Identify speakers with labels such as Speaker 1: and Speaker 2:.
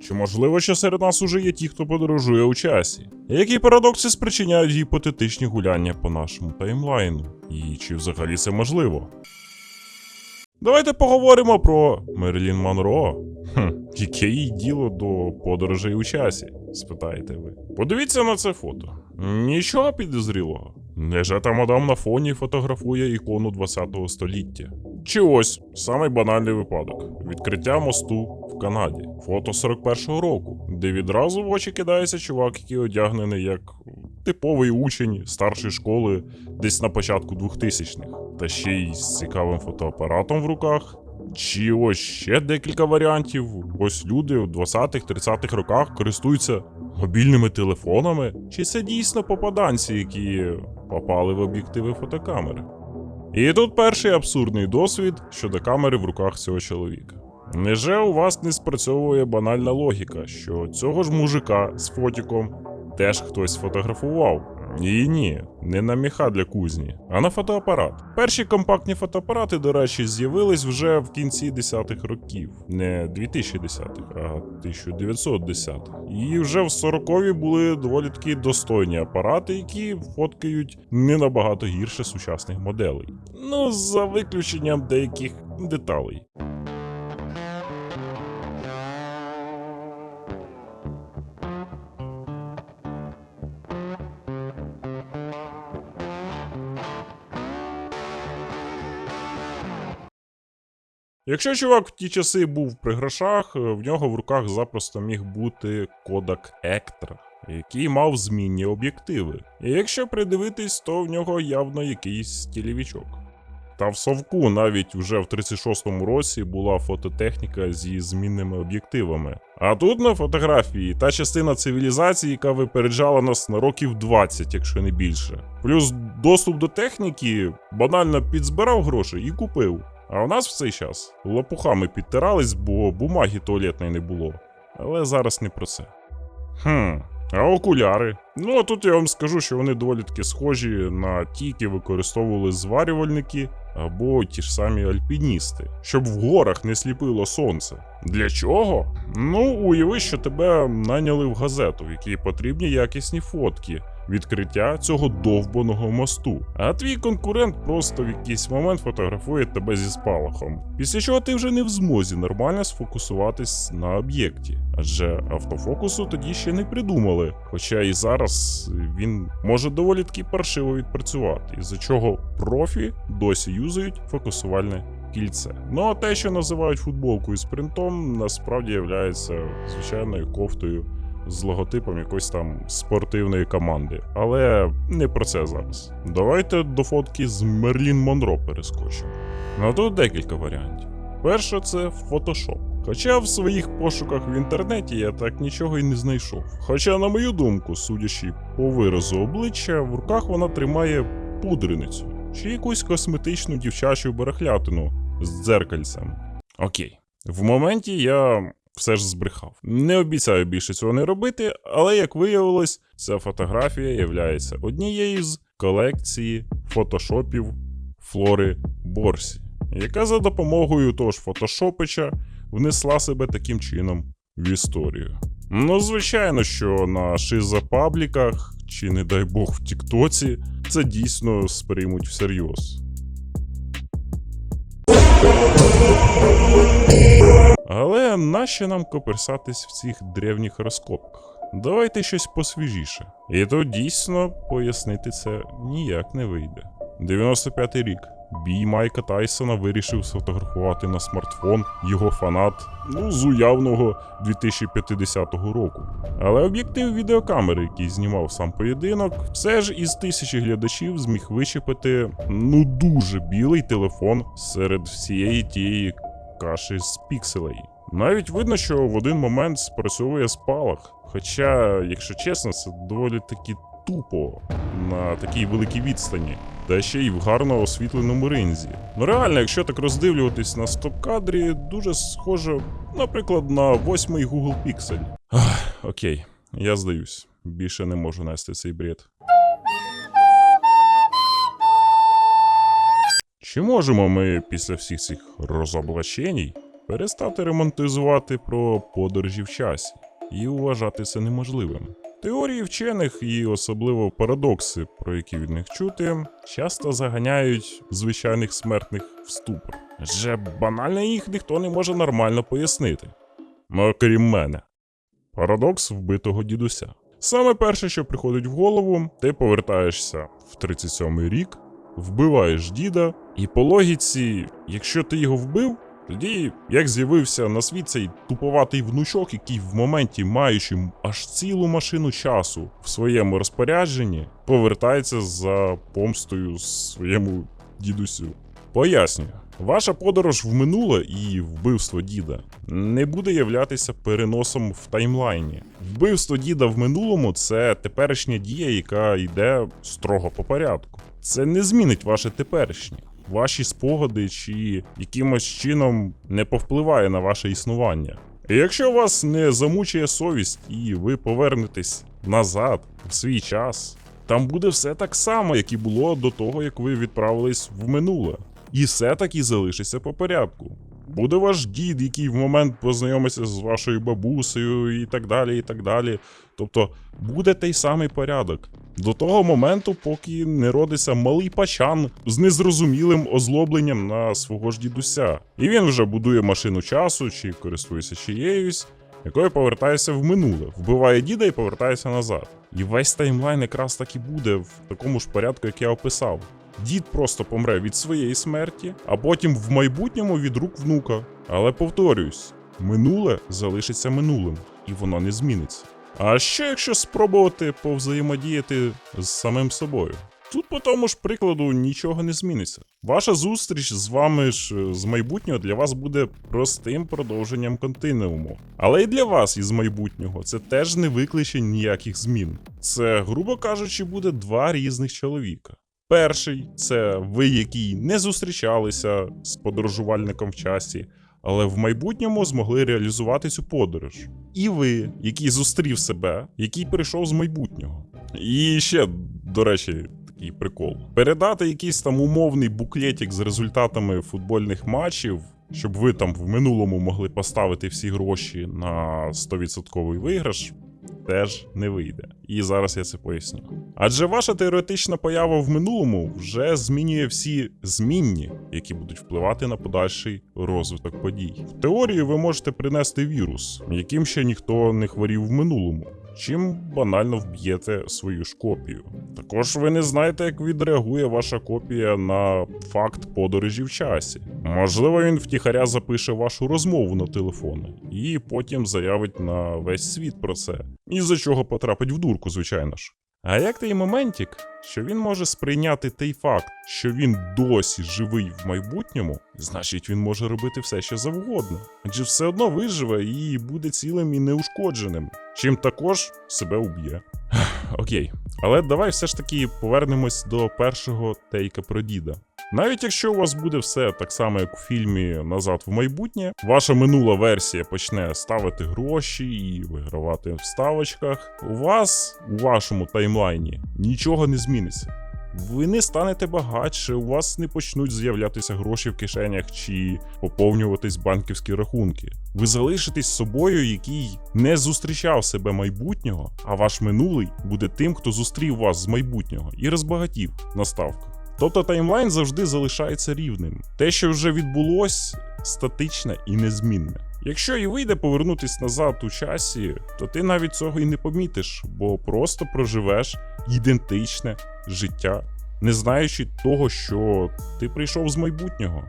Speaker 1: Чи можливо, що серед нас уже є ті, хто подорожує у часі? Які парадокси спричиняють гіпотетичні гуляння по нашому таймлайну? І чи взагалі це можливо? Давайте поговоримо про Мерлін Монро. Хм, яке їй діло до подорожей у часі? спитаєте ви. Подивіться на це фото. Нічого підозрілого. Неже та мадам на фоні фотографує ікону 20-го століття. Чи ось самий банальний випадок: відкриття мосту в Канаді, фото 41-го року, де відразу в очі кидається чувак, який одягнений як типовий учень старшої школи десь на початку 2000-х, та ще й з цікавим фотоапаратом в руках. Чи ось ще декілька варіантів. Ось люди в 20-30-х роках користуються мобільними телефонами. Чи це дійсно попаданці, які попали в об'єктиви фотокамери? І тут перший абсурдний досвід щодо камери в руках цього чоловіка. Неже у вас не спрацьовує банальна логіка, що цього ж мужика з фотіком теж хтось фотографував? І ні, не на міха для кузні, а на фотоапарат. Перші компактні фотоапарати, до речі, з'явились вже в кінці 10-х років, не 2010-х, а 1910-х. І вже в 40-ві були доволі такі достойні апарати, які фоткають не набагато гірше сучасних моделей. Ну, за виключенням деяких деталей. Якщо чувак в ті часи був при грошах, е, в нього в руках запросто міг бути Kodak Екстра, який мав змінні об'єктиви. І якщо придивитись, то в нього явно якийсь телевічок. Та в совку навіть вже в 36-му році була фототехніка зі змінними об'єктивами. А тут на фотографії та частина цивілізації, яка випереджала нас на років 20, якщо не більше. Плюс доступ до техніки банально підзбирав гроші і купив. А у нас в цей час лопухами підтирались, бо бумаги туалетної не було. Але зараз не про це. Хм, а окуляри? Ну, а тут я вам скажу, що вони доволі таки схожі на ті, які використовували зварювальники або ті ж самі альпіністи, щоб в горах не сліпило сонце. Для чого? Ну, уяви, що тебе наняли в газету, в якій потрібні якісні фотки. Відкриття цього довбаного мосту. А твій конкурент просто в якийсь момент фотографує тебе зі спалахом. Після чого ти вже не в змозі нормально сфокусуватись на об'єкті. Адже автофокусу тоді ще не придумали. Хоча і зараз він може доволі таки паршиво відпрацювати, із-за чого профі досі юзають фокусувальне кільце. Ну а те, що називають футболкою з принтом, насправді є звичайною кофтою з логотипом якоїсь там спортивної команди. Але не про це зараз. Давайте до фотки з Мерлін Монро перескочимо. Ну тут декілька варіантів. Перше, це Photoshop. Хоча в своїх пошуках в інтернеті я так нічого й не знайшов. Хоча, на мою думку, судячи по виразу обличчя, в руках вона тримає пудреницю чи якусь косметичну дівчачу барахлятину з дзеркальцем. Окей, в моменті я все ж збрехав. Не обіцяю більше цього не робити, але як виявилось, ця фотографія є однією з колекції фотошопів Флори Борсі, яка за допомогою того ж фотошопича внесла себе таким чином в історію. Ну, звичайно, що на шизопабліках чи, не дай Бог, в Тіктоці це дійсно сприймуть всерйоз. Але нащо нам коперсатись в цих древніх розкопках? Давайте щось посвіжіше. І то дійсно пояснити це ніяк не вийде. 95-й рік. Бій Майка Тайсона вирішив сфотографувати на смартфон його фанат, ну, з уявного 2050 року. Але об'єктив відеокамери, який знімав сам поєдинок, все ж із тисячі глядачів зміг вичепити ну дуже білий телефон серед всієї тієї каші з пікселей. Навіть видно, що в один момент спрацьовує спалах. Хоча, якщо чесно, це доволі таки тупо на такій великій відстані, та ще й в гарно освітленому ринзі. Ну реально, якщо так роздивлюватись на стоп-кадрі, дуже схоже, наприклад, на восьмий Google Pixel. Ах, окей, я здаюсь. Більше не можу нести цей бред. Чи можемо ми після всіх цих розоблачень перестати романтизувати про подорожі в часі і вважати це неможливим. Теорії вчених і особливо парадокси, про які від них чути, часто заганяють звичайних смертних в ступор. Адже банально їх ніхто не може нормально пояснити. Окрім мене. Парадокс вбитого дідуся. Саме перше, що приходить в голову, ти повертаєшся в 37-й рік, вбиваєш діда, і по логіці, якщо ти його вбив, тоді як з'явився на світ цей туповатий внучок, який в моменті, маючи аж цілу машину часу в своєму розпорядженні, повертається за помстою своєму дідусю. Пояснюю. Ваша подорож в минуле і вбивство діда не буде являтися переносом в таймлайні. Вбивство діда в минулому це теперішня дія, яка йде строго по порядку. Це не змінить ваше теперішнє. Ваші спогади чи якимось чином не повпливає на ваше існування. І якщо вас не замучує совість і ви повернетесь назад в свій час, там буде все так само, як і було до того, як ви відправились в минуле. І все таки залишиться по порядку. Буде ваш дід, який в момент познайомиться з вашою бабусею і так далі, і так далі. Тобто буде той самий порядок. До того моменту, поки не родиться малий пачан з незрозумілим озлобленням на свого ж дідуся. І він вже будує машину часу чи користується чиєюсь, якою повертається в минуле, вбиває діда і повертається назад. І весь таймлайн якраз так і буде в такому ж порядку, як я описав. Дід просто помре від своєї смерті, а потім в майбутньому від рук внука. Але повторюсь, минуле залишиться минулим, і воно не зміниться. А що якщо спробувати повзаємодіяти з самим собою? Тут по тому ж прикладу нічого не зміниться. Ваша зустріч з вами ж е, з майбутнього для вас буде простим продовженням континууму. Але і для вас із майбутнього це теж не викличе ніяких змін. Це, грубо кажучи, буде два різних чоловіка. Перший це ви, який не зустрічалися з подорожувальником в часі, але в майбутньому змогли реалізувати цю подорож. І ви, який зустрів себе, який прийшов з майбутнього. І ще, до речі, такий прикол: передати якийсь там умовний буклетик з результатами футбольних матчів. Щоб ви там в минулому могли поставити всі гроші на 100% виграш, теж не вийде. І зараз я це поясню. Адже ваша теоретична поява в минулому вже змінює всі змінні, які будуть впливати на подальший розвиток подій. В теорії ви можете принести вірус, яким ще ніхто не хворів в минулому. Чим банально вб'єте свою ж копію. Також ви не знаєте, як відреагує ваша копія на факт подорожі в часі. Можливо, він втіхаря запише вашу розмову на телефони і потім заявить на весь світ про це. І за чого потрапить в дурку, звичайно ж. А як той моментик, що він може сприйняти той факт, що він досі живий в майбутньому, значить він може робити все, що завгодно, адже все одно виживе і буде цілим і неушкодженим, чим також себе уб'є. Окей, але давай все ж таки повернемось до першого тейка про діда. Навіть якщо у вас буде все так само, як у фільмі Назад в майбутнє, ваша минула версія почне ставити гроші і вигравати в ставочках, у вас у вашому таймлайні нічого не зміниться. Ви не станете багатше, у вас не почнуть з'являтися гроші в кишенях чи поповнюватись банківські рахунки. Ви залишитесь собою, який не зустрічав себе майбутнього, а ваш минулий буде тим, хто зустрів вас з майбутнього і розбагатів на ставках. Тобто таймлайн завжди залишається рівним. Те, що вже відбулось, статичне і незмінне. Якщо і вийде повернутись назад у часі, то ти навіть цього і не помітиш, бо просто проживеш ідентичне життя, не знаючи того, що ти прийшов з майбутнього.